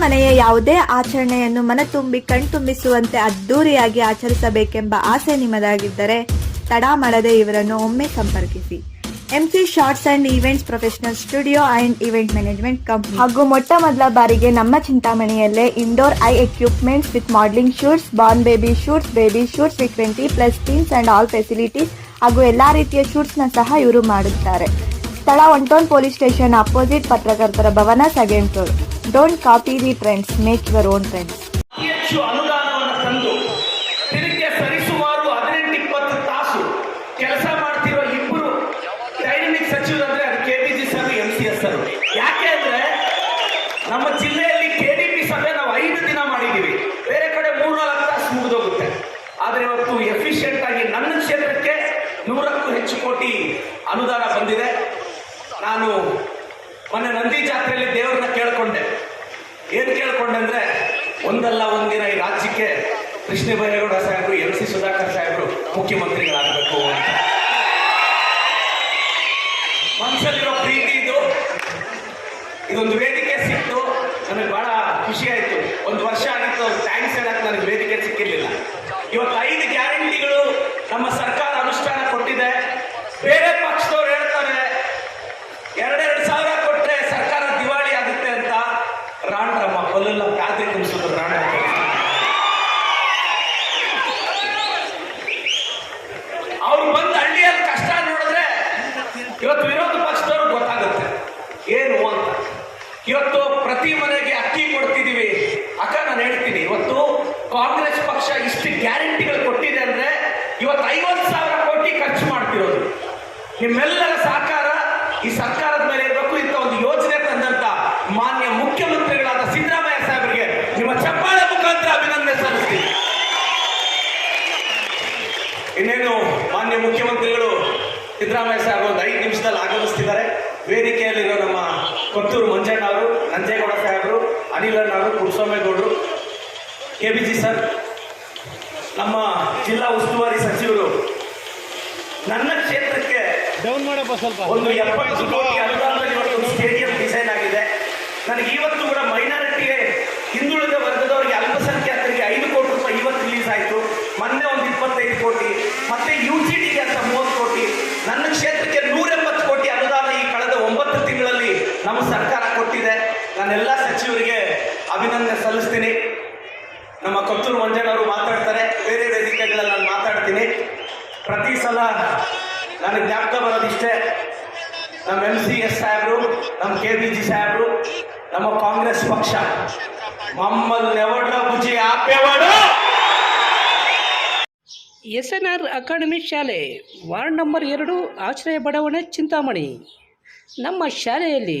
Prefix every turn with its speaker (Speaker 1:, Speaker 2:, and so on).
Speaker 1: ಮನೆಯ ಯಾವುದೇ ಆಚರಣೆಯನ್ನು ಮನತುಂಬಿ ಕಣ್ತುಂಬಿಸುವಂತೆ ಅದ್ದೂರಿಯಾಗಿ ಆಚರಿಸಬೇಕೆಂಬ ಆಸೆ ನಿಮ್ಮದಾಗಿದ್ದರೆ ತಡ ಮಾಡದೆ ಇವರನ್ನು ಒಮ್ಮೆ ಸಂಪರ್ಕಿಸಿ. MC shorts and events professional studio and event management company ಹಾಗೂ ಮೊಟ್ಟ ಮೊದಲ ಬಾರಿಗೆ ನಮ್ಮ ಚಿಂತಾಮಣಿಯಲ್ಲೇ indoor I equipments with modelling shoots born baby shoots baby shoots twenty plus teams and all facilities ಹಾಗೂ ಎಲ್ಲ ರೀತಿಯ ಶೂಟ್ಸ್ನ ಸಹ ಇವರು ಮಾಡುತ್ತಾರೆ. ಸ್ಥಳ ಒನ್ ಪೊಲೀಸ್ ಸ್ಟೇಷನ್ ಅಪೋಸಿಟ್ ಪತ್ರಕರ್ತರ ಭವನ second floor don't copy the trends make your own trends
Speaker 2: ಹೆಚ್ಚು ಅನುದಾನವನ್ನು ತಂದು ದಿನಕ್ಕೆ ಸರಿಸುಮಾರು ಹದಿನೆಂಟು, ಇಪ್ಪತ್ತು ತಾಸು ಕೆಲಸ ಮಾಡ್ತಿರೋ ಇಬ್ಬರು ಡೈನಮಿಕ್ ಸಚಿವರಂದ್ರೆ ಅದು K B G sir M C S sir. ಯಾಕೆ ಅಂದ್ರೆ ನಮ್ಮ ಜಿಲ್ಲೆಯಲ್ಲಿ ಕೆ ಡಿ ಪಿ ಸಭೆ ನಾವು ಐದು ದಿನ ಮಾಡಿದ್ದೀವಿ. ಬೇರೆ ಕಡೆ ಮೂರ್ನಾಲ್ಕು ತಾಸು ಮುಗಿದೋಗುತ್ತೆ. ಆದರೆ ಇವತ್ತು ಎಫಿಷಿಯೆಂಟ್ ಆಗಿ ನನ್ನ ಕ್ಷೇತ್ರಕ್ಕೆ ನೂರಕ್ಕೂ ಹೆಚ್ಚು ಕೋಟಿ ಅನುದಾನ ಬಂದಿದೆ. ನಾನು ಮೊನ್ನೆ ನಂದಿ ಜಾತ್ರೆಯಲ್ಲಿ ದೇವರನ್ನ ಕೇಳ್ಕೊಂಡೆ. ಏನು ಕೇಳ್ಕೊಂಡೆ ಅಂದ್ರೆ, ಒಂದಲ್ಲ ಒಂದಿನ ಈ ರಾಜ್ಯಕ್ಕೆ ಕೃಷ್ಣ ಬೈರೇಗೌಡ ಸಾಹೇಬರು ಎಂ ಸಿ ಸುಧಾಕರ್ ಸಾಹೇಬರು ಮುಖ್ಯಮಂತ್ರಿಗಳಾಗಬೇಕು ಅಂತ. ಮನಸ್ಸಲ್ಲಿರೋ ಪ್ರೀತಿ ಇದು. ಇದೊಂದು ವೇದಿಕೆ. ಇವತ್ತು ಪ್ರತಿ ಮನೆಗೆ ಅಕ್ಕಿ ಕೊಡ್ತಿದ್ದೀವಿ ಅಕ್ಕ, ನಾನು ಹೇಳ್ತೀನಿ, ಇವತ್ತು ಕಾಂಗ್ರೆಸ್ ಪಕ್ಷ ಇಷ್ಟು ಗ್ಯಾರಂಟಿಗಳು ಕೊಟ್ಟಿದೆ ಅಂದ್ರೆ ಇವತ್ತು ಐವತ್ತು ಸಾವಿರ ಕೋಟಿ ಖರ್ಚು ಮಾಡ್ತಿರೋದು. ನಿಮ್ಮೆಲ್ಲರ ಸಹಕಾರ ಈ ಸರ್ಕಾರದ ಮೇಲೆ ಇರಬೇಕು, ಇಂಥ ಒಂದು ಯೋಜನೆ ತಂದಂತ ಮಾನ್ಯ ಮುಖ್ಯಮಂತ್ರಿಗಳಾದ ಸಿದ್ದರಾಮಯ್ಯ ಸಾಹೇಬರಿಗೆ ನಿಮ್ಮ ಚಪ್ಪಾಳೆ ಮುಖಾಂತರ ಅಭಿನಂದನೆ ಸಲ್ಲಿಸ್ತೀನಿ. ಇನ್ನೇನು ಮಾನ್ಯ ಮುಖ್ಯಮಂತ್ರಿಗಳು ಸಿದ್ದರಾಮಯ್ಯ ಸಾಹೇಬ್ ಒಂದು ಐದು ನಿಮಿಷದಲ್ಲಿ ಆಗಮಿಸ್ತಿದ್ದಾರೆ. ವೇದಿಕೆಯಲ್ಲಿರೋ ನಮ್ಮ ಕೊತ್ತೂರು ಮಂಜಣ್ಣ ಅವರು ನಂಜೇಗೌಡ ಸಾಹೇಬರು ಅನಿಲಣ್ಣ ಅವರು ಕುರುಸ್ವಾಮೇಗೌಡರು ಕೆ ಬಿ ಜಿ ಸರ್ ನಮ್ಮ ಜಿಲ್ಲಾ ಉಸ್ತುವಾರಿ ಸಚಿವರು ನನ್ನ ಕ್ಷೇತ್ರಕ್ಕೆ
Speaker 3: ಡೌನ್ ಮಾಡಪ್ಪ ಸ್ವಲ್ಪ.
Speaker 2: ಒಂದು ಎಪ್ಪತ್ತು ಕೋಟಿ ಅನುದಾನದಲ್ಲಿ ಇವತ್ತು ಒಂದು ಸ್ಟೇಡಿಯಂ ಡಿಸೈನ್ ಆಗಿದೆ. ನನಗೆ ಇವತ್ತು ಕೂಡ ಮೈನಾರಿಟಿಗೆ ಹಿಂದುಳಿದ ವರ್ಗದವರಿಗೆ ಅಲ್ಪಸಂಖ್ಯಾತರಿಗೆ ಐದು ಕೋಟಿ ರೂಪಾಯಿ ಇವತ್ತು ರಿಲೀಸ್ ಆಯಿತು. ಮೊನ್ನೆ ಒಂದು ಇಪ್ಪತ್ತೈದು ಕೋಟಿ. ಮತ್ತೆ ಯು ಜಿ ಡಿಗೆ ಅಂತ ಮೂವತ್ತು ಕೋಟಿ ನನ್ನ ಕ್ಷೇತ್ರಕ್ಕೆ ನೂರೆಂಬತ್ತು ಕೋಟಿ ಅನುದಾನ ಈ ಕಳೆದ ಒಂಬತ್ತು ತಿಂಗಳಲ್ಲಿ ನಮ್ಮ ಸರ್ಕಾರ ಕೊಟ್ಟಿದೆ ನಾನೆಲ್ಲ ಸಚಿವರಿಗೆ ಅಭಿನಂದನೆ ಸಲ್ಲಿಸ್ತೀನಿ. ನಮ್ಮ ಕೊತ್ತೂರು ಮಂಜನವರು ಮಾತಾಡ್ತಾರೆ. ಬೇರೆ ವೇದಿಕೆಗಳಲ್ಲಿ ನಾನು ಮಾತಾಡ್ತೀನಿ. ಪ್ರತಿ ಸಲ ನನಗೆ ಜ್ಞಾಪಕ ಬರೋದಿಷ್ಟೇ ನಮ್ಮ ಎಂ ಸಿ ಎಸ್ ಸಾಹೇಬರು, ನಮ್ಮ ಕೆ ಬಿ ಜಿ ಸಾಹೇಬರು, ನಮ್ಮ ಕಾಂಗ್ರೆಸ್ ಪಕ್ಷ. ಮಮ್ಮಲ್ಲಿ ನೆವಡ್ಲ ಬುಜಿ ಆಪೇವಾಡು
Speaker 4: ಎಸ್ ಎನ್ ಆರ್ ಅಕಾಡೆಮಿ ಶಾಲೆ, ವಾರ್ಡ್ ನಂಬರ್ ಎರಡು, ಆಶ್ರಯ ಬಡಾವಣೆ, ಚಿಂತಾಮಣಿ. ನಮ್ಮ ಶಾಲೆಯಲ್ಲಿ